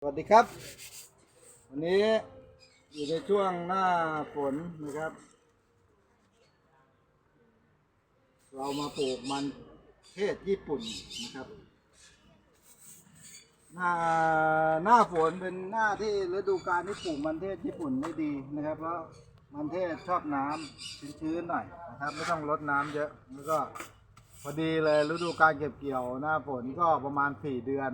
สวัสดีครับ วันนี้อยู่ในช่วงหน้าฝนนะครับ เรามาปลูกมันเทศญี่ปุ่นนะครับ หน้าหน้าฝนเป็นหน้าที่ฤดูกาลที่ปลูกมันเทศญี่ปุ่นได้ดีนะครับเพราะมันเทศชอบน้ำชื้นๆหน่อยนะครับ ไม่ต้องรดน้ำเยอะแล้วก็พอดีเลยฤดูการเก็บเกี่ยวหน้าฝนก็ประมาณสี่เดือน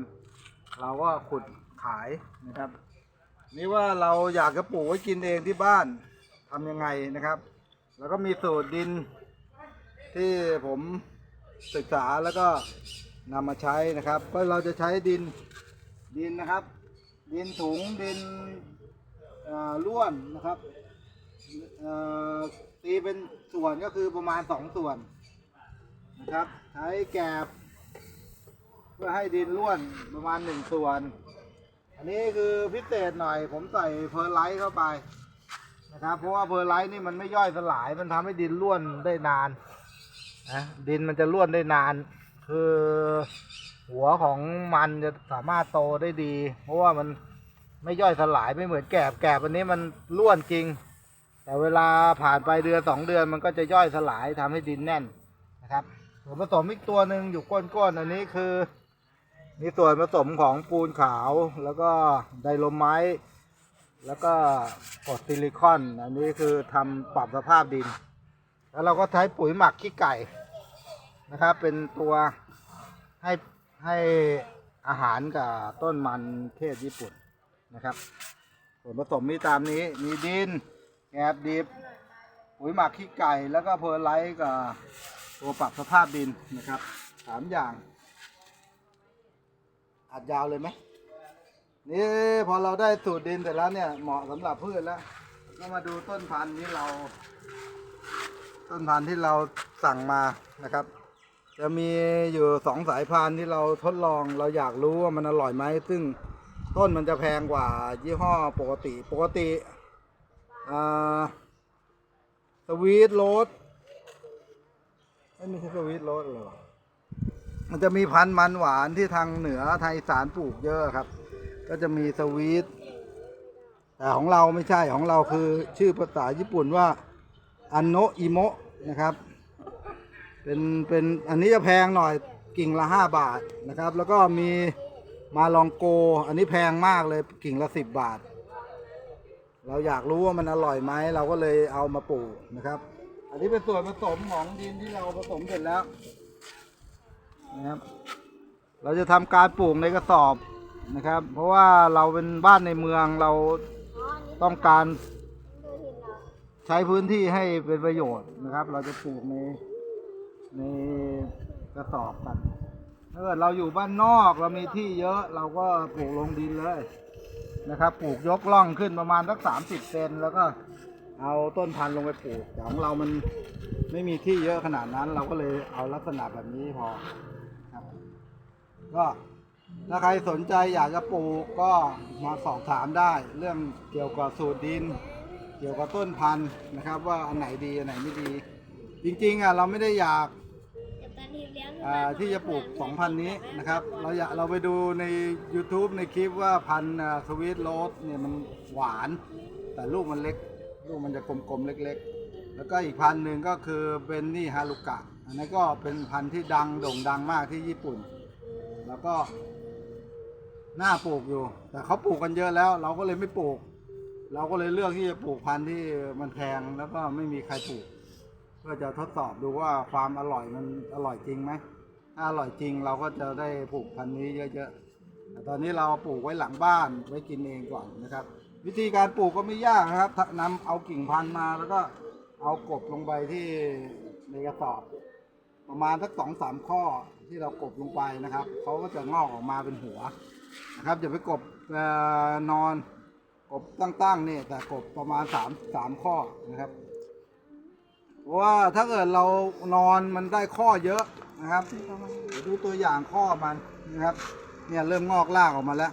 เราก็ขุด ขายนะครับ นี่ว่าเราอยากจะปลูกไว้กินเองที่บ้านทำยังไงนะครับ แล้วก็มีสูตรดินที่ผมศึกษาแล้วก็นำมาใช้นะครับ ก็เราจะใช้ดินดินนะครับ ดินถุงดินเอ่อล้วนนะครับตีเป็นส่วนก็คือประมาณสองส่วนนะครับ ใช้แกบเพื่อให้ดินร่วนประมาณหนึ่งส่วน อันนี้คือพิเศษหน่อย ผมใส่เพอร์ไลท์เข้าไปนะครับ เพราะว่าเพอร์ไลท์นี่มันไม่ย่อยสลาย มันทำให้ดินร่วนได้นานนะดินมันจะร่วนได้นาน คือหัวของมันจะสามารถโตได้ดี เพราะว่ามันไม่ย่อยสลายไม่เหมือนแกบแกบอันนี้มันร่วนจริง แต่เวลาผ่านไปเดือนสองเดือนมันก็จะย่อยสลายทำให้ดินแน่นนะครับส่วนผสมอีกตัวหนึ่งอยู่ก้นๆอันนี้คือ มีส่วนผสมของปูนขาวแล้วก็ไดโลไมต์แล้วก็กรดซิลิคอน อันนี้คือทำปรับสภาพดิน แล้วเราก็ใช้ปุ๋ยหมักขี้ไก่นะครับ เป็นตัวให้ให้อาหารกับต้นมันเทศญี่ปุ่นนะครับ ส่วนผสมมีตามนี้มีดินแกบดิบปุ๋ยหมักขี้ไก่ แล้วก็เพอร์ไลท์กับตัวปรับสภาพดินนะครับสามอย่าง อัดยาวเลยไหมนี่พอเราได้สูตรดินเสร็จแล้วเนี่ยเหมาะสำหรับพืชแล้วก็มาดูต้นพันธุ์ที่เรา ต้นพันธุ์ที่เราสั่งมานะครับ จะมีอยู่สองสายพันธุ์ที่เราทดลองเราอยากรู้ว่ามันอร่อยไหมซึ่งต้นมันจะแพงกว่ายี่ห้อปกติปกติอ่าสวีทโรสไม่ใช่สวีทโรสเลยวะ มันจะมีพันธุ์มันหวานที่ทางเหนือไทยสารปลูกเยอะครับ ก็จะมีสวีทแต่ของเราไม่ใช่ของเราคือชื่อภาษาญี่ปุ่นว่าอันโนอิโมะนะครับเป็นเป็นอันนี้จะแพงหน่อยกิ่งละห้าบาทนะครับ แล้วก็มีมาลองโก อันนี้แพงมากเลยกิ่งละสิบบาท เราอยากรู้ว่ามันอร่อยไหมเราก็เลยเอามาปลูกนะครับ อันนี้เป็นส่วนผสมของดินที่เราผสมเสร็จแล้ว นะครับ เราจะทำการปลูกในกระสอบนะครับ เพราะว่าเราเป็นบ้านในเมืองเราต้องการใช้พื้นที่ให้เป็นประโยชน์นะครับ เราจะปลูกในในกระสอบกันถ้าเกิดเราอยู่บ้านนอกเรามีที่เยอะเราก็ปลูกลงดินเลยนะครับปลูกยกล่องขึ้นประมาณสักสามสิบเซนแล้วก็เอาต้นพันธุ์ลงไปปลูกแต่ของเรามันไม่มีที่เยอะขนาดนั้น เราก็เลยเอาลักษณะแบบนี้พอ ก็ถ้าใครสนใจอยากจะปลูกก็มาสอบถามได้ เรื่องเกี่ยวกับสูตรดิน เกี่ยวกับต้นพันธุ์นะครับ ว่าอันไหนดีอันไหนไม่ดี จริงๆอะเราไม่ได้อยากอ่าที่จะปลูกสองพันธุ์นี้นะครับ เราอยากเราไปดูใน YouTube ในคลิปว่าพันธุ์สวีทโรสเนี่ยมันหวาน แต่ลูกมันเล็ก ลูกมันจะกลมๆ เล็กๆ แล้วก็อีกพันธุ์หนึ่งก็คือเป็นนี่ฮารุกะ อันนั้นก็เป็นพันธุ์ที่ดังโด่งดังมากที่ญี่ปุ่น แล้วก็น่าปลูกอยู่ แต่เขาปลูกกันเยอะแล้ว เราก็เลยไม่ปลูก เราก็เลยเลือกที่จะปลูกพันธุ์ที่มันแพงแล้วก็ไม่มีใครปลูกเพื่อจะทดสอบดูว่าความอร่อยมันอร่อยจริงไหมถ้าอร่อยจริงเราก็จะได้ปลูกพันธุ์นี้เยอะๆแต่ตอนนี้เราปลูกไว้หลังบ้านไว้กินเองก่อนนะครับ วิธีการปลูกก็ไม่ยากนะครับถ้านำเอากิ่งพันธุ์มาแล้วก็เอากบลงไปที่ในกระสอบ ประมาณสักสองสามข้อที่เรากบลงไปนะครับเขาก็จะงอกออกมาเป็นหัวนะครับอย่าไปกบนอนกบตั้งๆนี่แต่กบประมาณสามสามข้อนะครับเพราะว่าถ้าเกิดเรานอนมันได้ข้อเยอะนะครับเดี๋ยวดูตัวอย่างข้อมันนะครับ เนี่ยเริ่มงอกรากออกมาแล้ว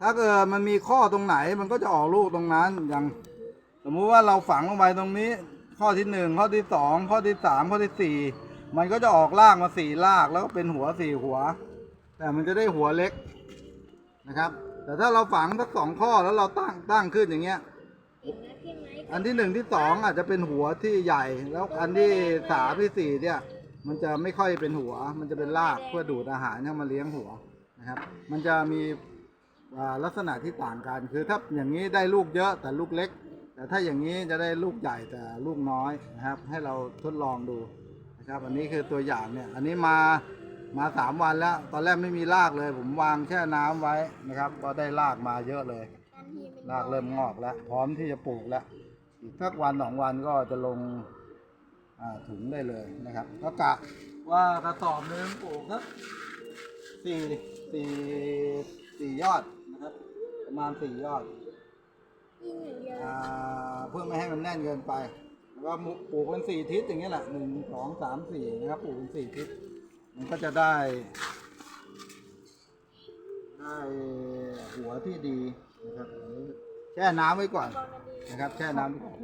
ถ้าเกิดมันมีข้อตรงไหนมันก็จะออกลูกตรงนั้นอย่าง สมมุติว่าเราฝังลงไปตรงนี้ ข้อที่หนึ่งข้อที่สองข้อที่สามข้อที่สี่ มันก็จะออกรากมาสี่รากแล้วก็เป็นหัวสี่หัว แต่มันจะได้หัวเล็กนะครับ แต่ถ้าเราฝังสักสองข้อแล้วเราตั้งตั้งขึ้นอย่างเงี้ย อันที่หนึ่งที่สองอาจจะเป็นหัวที่ใหญ่ แล้วอันที่สามที่สี่เนี่ย มันจะไม่ค่อยเป็นหัว มันจะเป็นรากเพื่อดูดอาหารเข้ามาเลี้ยงหัวนะครับ มันจะมีลักษณะที่ต่างกันคือถ้าอย่างนี้ได้ลูกเยอะแต่ลูกเล็ก แต่ถ้าอย่างนี้จะได้ลูกใหญ่แต่ลูกน้อยนะครับ ให้เราทดลองดู นะครับอันนี้คือตัวอย่างเนี่ยอันนี้มามาสามวันแล้ว ตอนแรกไม่มีรากเลย ผมวางแช่น้ำไว้นะครับ ก็ได้รากมาเยอะเลยทันทีเป็นรากเริ่มงอกแล้ว พร้อมที่จะปลูกแล้ว อีกสักวันสองวันก็จะลงอ่าถุงได้เลยนะครับ ก็กะว่ากระสอบหนึงปลูกสักสี่สี่สี่ยอดนะครับ ประมาณสี่ยอดยิงอย่างเดียวอ่าเพื่อไม่ให้มันแน่นเกินไปแล้ว ก็ปลูกเป็นสี่ทิศอย่างเงี้ยแหละหนึ่งสองสามสี่นะครับปลูกเป็นสี่ทิศ มันก็จะได้ ได้หัวที่ดีนะครับแช่น้ำไว้ก่อนนะครับ แช่น้ำไว้ก่อน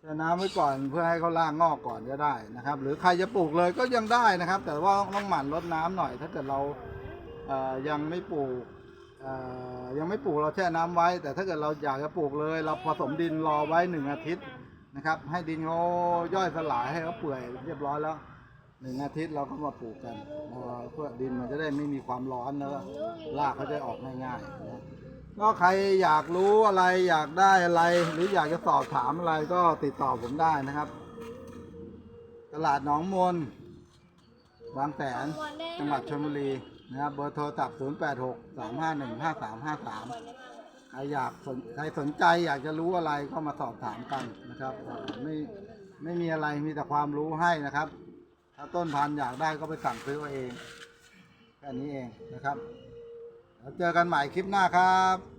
แช่น้ำไว้ก่อนเพื่อให้เขาล่างงอกก่อนก็ได้นะครับ หรือใครจะปลูกเลยก็ยังได้นะครับ แต่ว่าต้องหมั่นรดน้ำหน่อย ถ้าเกิดเราเอ่อยังไม่ปลูกยังไม่ปลูกเราแช่น้ำไว้ แต่ถ้าเกิดเราอยากจะปลูกเลย เราผสมดินรอไว้หนึ่งอาทิตย์ นะครับ ให้ดินเขาย่อยสลายให้เขาเปื่อยเรียบร้อยแล้วหนึ่งอาทิตย์เราก็มาปลูกกันเอ่อเพื่อดินมันจะได้ไม่มีความร้อนแล้วก็รากเขาจะออกง่ายๆนะก็ใครอยากรู้อะไรอยากได้อะไร หรืออยากจะสอบถามอะไรก็ติดต่อผมได้นะครับ ตลาดหนองมนบางแสนจังหวัดชลบุรีนะครับเบอร์โทรศัพท์ 0 8 6 3 5 1 5 3 5 3 ใครอยากสนใครสนใจอยากจะรู้อะไรก็มาสอบถามกันนะครับไม่ไม่มีอะไรมีแต่ความรู้ให้นะครับ ถ้าต้นพันธุ์อยากได้ก็ไปสั่งซื้อเอาเองแค่นี้เองนะครับแล้วเจอกันใหม่คลิปหน้าครับ